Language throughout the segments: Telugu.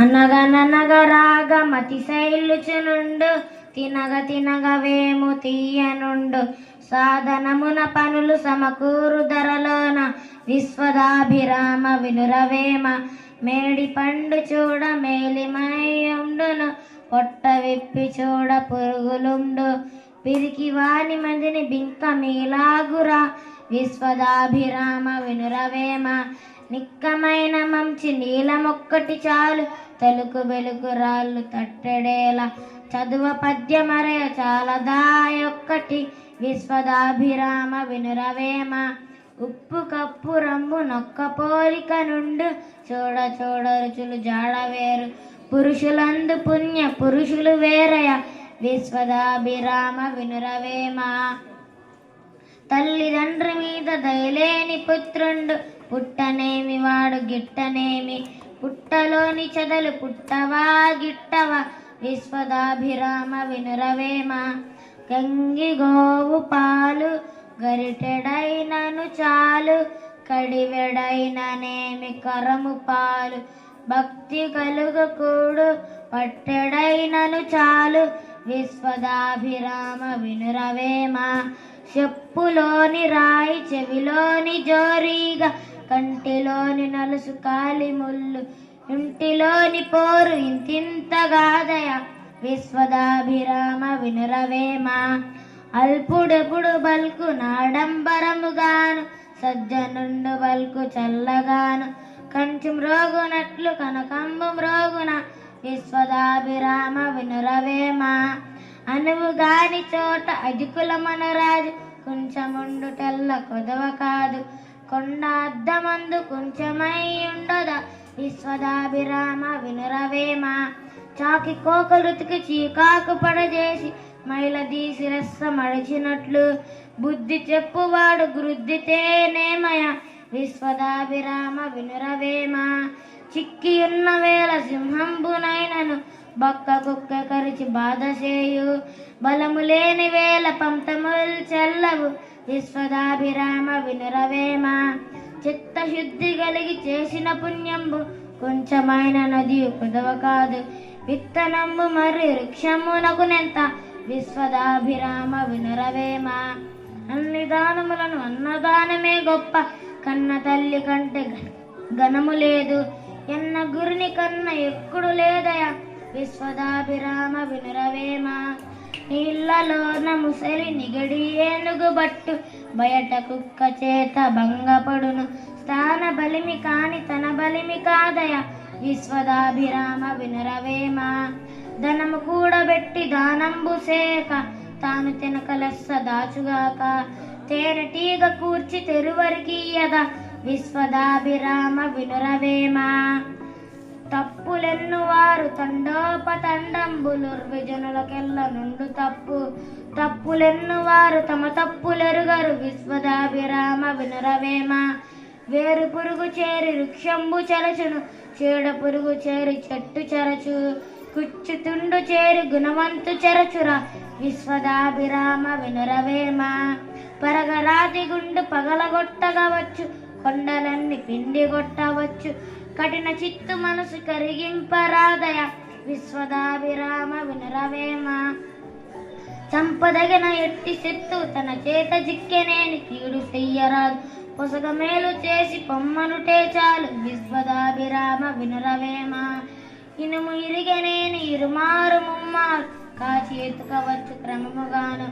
అనగననగ రాగమతి శైలుచునుండు తినగ తినగ వేము తీయనుండు. సాధనమున పనులు సమకూరు ధరలోన విశ్వదాభిరామ వినురవేమ. మేడి పండు చూడ మేలిమయుండును పొట్ట విప్పి చూడ పురుగులుండు. పిరికి వాని మందిని బింక మీలాగురా విశ్వదాభిరామ వినురవేమ. నిక్కమైన మంచి నీలమొక్కటి చాలు. తలుకు వెలుగు రాళ్ళు తట్టడేలా. చదువ పద్యమరయ చాలదాయొక్కటి విశ్వదాభిరామ వినురవేమ. ఉప్పు కప్పు రంబు నొక్క పోలిక నుండు. చూడ చూడ రుచులు జాడవేరు పురుషులందు పుణ్య పురుషులు వేరయ. విశ్వదాభిరామ వినురవేమ. తల్లిదండ్రి మీద దయలేని పుత్రుండు. పుట్టనేమి వాడు గిట్టనేమి? పుట్టలోని చెదలు పుట్టవా గిట్టవా? విశ్వదాభిరామ వినురవేమ. గంగి గోవు పాలు గరిటెడైనను చాలు కడివెడైననేమి కరము పాలు? భక్తి కలుగకూడు పట్టెడైనను చాలు విశ్వదాభిరామ వినురవేమ. చెప్పులోని రాయి చెవిలోని జోరీగా కంటిలోని నలుసు కాలి ముళ్ళు ఇంటిలోని పోరు ఇంతింతగాదయ విశ్వదాభిరామ వినురవేమా? అల్పుడెప్పుడు బల్కు నాడంబరముగాను సజ్జనుండు బల్కు చల్లగాను. కంచు మ్రోగునట్లు కనకంబు మ్రోగున విశ్వదాభిరామ వినురవేమా? అనువు గాని చోట అధికుల మనరాజు కొంచెముండు తెల్ల కొదవ కాదు. కొండ కొంచెమై ఉండద? విశ్వదాభిరామ వినురవేమ? చాకి కోకలుతికి చీకాకు పడజేసి మైలది శిరస్స రస్స మడిచినట్లు బుద్ధి చెప్పువాడు గురుద్దితేనేమయ? విశ్వదాభిరామ వినురవేమ? చిక్కి ఉన్న వేళ సింహంబునైనను బక్క కుక్క కరిచి బాధ చేయు బలము లేని వేళ పంతములు చెల్లవు. విశ్వదాభిరామ వినురవేమ. చిత్తశుద్ధి కలిగి చేసిన పుణ్యంబు కొంచెమైన నది కుదవ కాదు. విత్తనంబు మరి వృక్షమునకునెంత విశ్వదాభిరామ వినురవేమ. అన్ని దానములను అన్నదానమే గొప్ప. కన్న తల్లి కంటే ఘనము లేదు. ఎన్న గురిని కన్న ఎక్కుడు లేదయ? విశ్వదాభిరామ వినురవేమ. నీళ్ళలోన ముసలి నిగడి ఏనుగు బట్టు బయట కుక్క చేత భంగపడును. స్థాన బలిమి కాని తన బలిమి కాదయ? విశ్వదాభిరామ వినురవేమ? ధనము కూడబెట్టి దానంబు సేక తాను తినకలెస్స దాచుగాక. తేనెటీగ కూర్చి తెరువరికీయద విశ్వదాభిరామ వినురవేమ? తప్పులెన్ను వారు తండోపతండంబులుర్విజనులకెల్ల నుండు తప్పు. తప్పులెన్ను వారు తమ తప్పులెరుగరు విశ్వదాభిరామ వినరవేమ. వేరు పురుగు చేరి వృక్షంబు చరచును చీడ పురుగు చేరి చెట్టు చరచు. కుచ్చుతుండు చేరి గుణవంతు చెరచురా విశ్వదాభిరామ వినురవేమ. పరగరాతి గుండు పగలగొట్టగవచ్చు కొండలన్నీ పిండి కొట్టవచ్చు కఠిన చిత్తు మనసు కరిగింపరాదయ. విశ్వదాభిరామ వినరవేమ. చంపదగిన ఎట్టి చెట్టు తన చేత జిక్కెనేని కీడు చెయ్యరాదు. పొసగ మేలు చేసి పొమ్మనుటే చాలు. విశ్వదాభిరామ వినరవేమ. ఇనుము ఇరిగనేని ఇరుమారు ముమ్మారు. కాచి ఎత్తుకవచ్చు క్రమముగాను.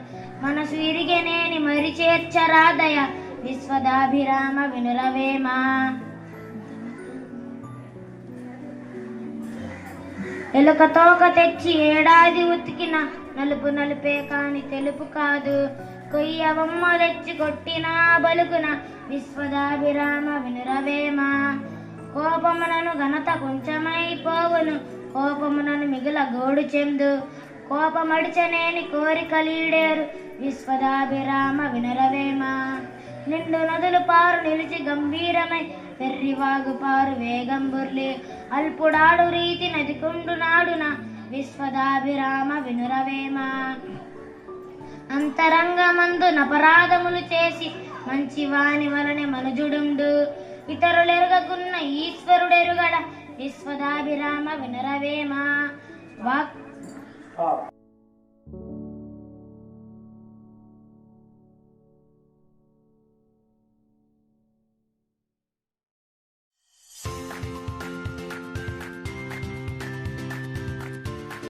మనసు ఇరిగనేని మరి చేర్చరాదయ విశ్వదాభిరామ వినురవేమా. ఎలుక తోక తెచ్చి ఏడాది ఉతికిన నలుపు నలుపే కాని తెలుపు కాదు. కొయ్యవమ్మ తెచ్చి కొట్టినా బలుకున విశ్వదాభిరామ వినురవేమ. కోపమునను ఘనత కొంచెమైపోవును. కోపమునను మిగిల గోడు చెందు. కోపమడిచనేని కోరికలీడేరు విశ్వదాభిరామ వినరవేమ. నిండు నదులు పారు నిలిచి గంభీరమై పెర్రివాగు పారు వేగం బుర్లి. అల్పుడాడు రీతి నదికుండు నాడున విశ్వదాభిరామ వినురవేమ. అంతరంగమందు నపరాధములు చేసి మంచి వాని వలనే మనుజుడుండు. ఇతరులెరుగకున్న ఈశ్వరుడెరుగడ విశ్వదాభిరామ వినురవేమ. వాక్